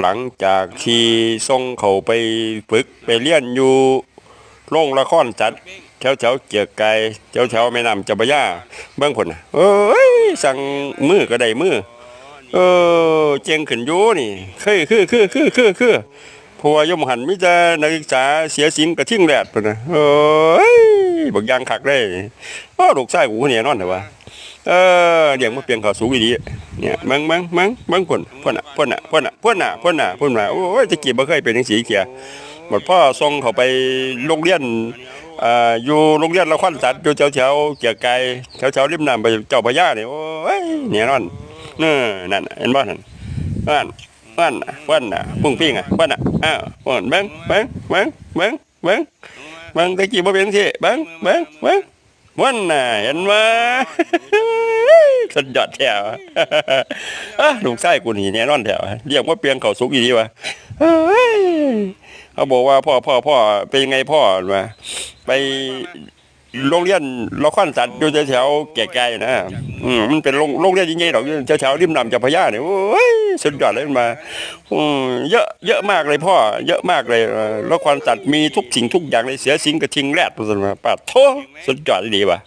หลังจากที่ส่งเขาไปฝึกไปเรียนอยู่โรงละครจัดแถวแถวๆเกียรไก่แถวแถวๆแม่น้ำจ้าพระยาเบื้องผลน่ะเอ้ยสั่งมือก็ได้มือเออเจียงขึ้นอยู่นี่คือคือคือคือคือคือพราะว่ายมหันมิจะนักศึกษาเสียสินกระทิ่งแดดพุ่นะเอ้ยบักอยางคักได้อ้อลูกชายกูเนี่ยนอนเถอะวะเออเดี๋ยวมาเปลี่ยนเขาสูงอีดี เนี่ยมังมังมังมังคนพ่นอะพ่นอะพ่นอะพ่นอะพ่นอะพ่นมาโอ้ยตะกี้บ่เคยเป็นจังสีเกียหมดพ่อส่งเขาไปโรงเรียนอ่าอยู่โรงเรียนละครสัตว์อยู่แถวๆเกียรไกรแถวๆริมน้ำไปเจ้าพระยาเนี่ยโอ้ยเนี่ยนั่นเออนั่นน่ะเห็นบ่นั่นนั่นนั่นน่ะพ่นอะปุ้งปิ้งอะพ่นอะอ้าวพ่นเบิ่งเบิ่งเบิ่งเบิ่งเบิ่งเบิ่งตะกี้บ่เป็นจังซี่เบิ่งเบิ่งเบิ่งวันน่ะเห็นว่า สุดยอดแถวอะลูกชายกูนี่แน่นอนแถวเรียกว่าเปลียงเขาสุกอีดีวะเขาบอกว่าพ่อพ่อพ่อเป็นยังไงพ่อมาไปโรงเรียนละครสัตว์อยู่แถวแก่ๆนะอืมมันเป็นโรงโรงเรียนยิ่งใหญ่ดอกแถวๆริมน้ำเจ้าพระยาเนี่ยโอ้ยสุดยอดเลยมาอืมเยอะเยอะมากเลยพ่อ เยอะมากเลยเอ่อละครสัตว์มีทุกสิ่งทุกอย่างเลยเสียสิงกระทิงแรดตัวมาปาโทสุดยอดดีว่ะ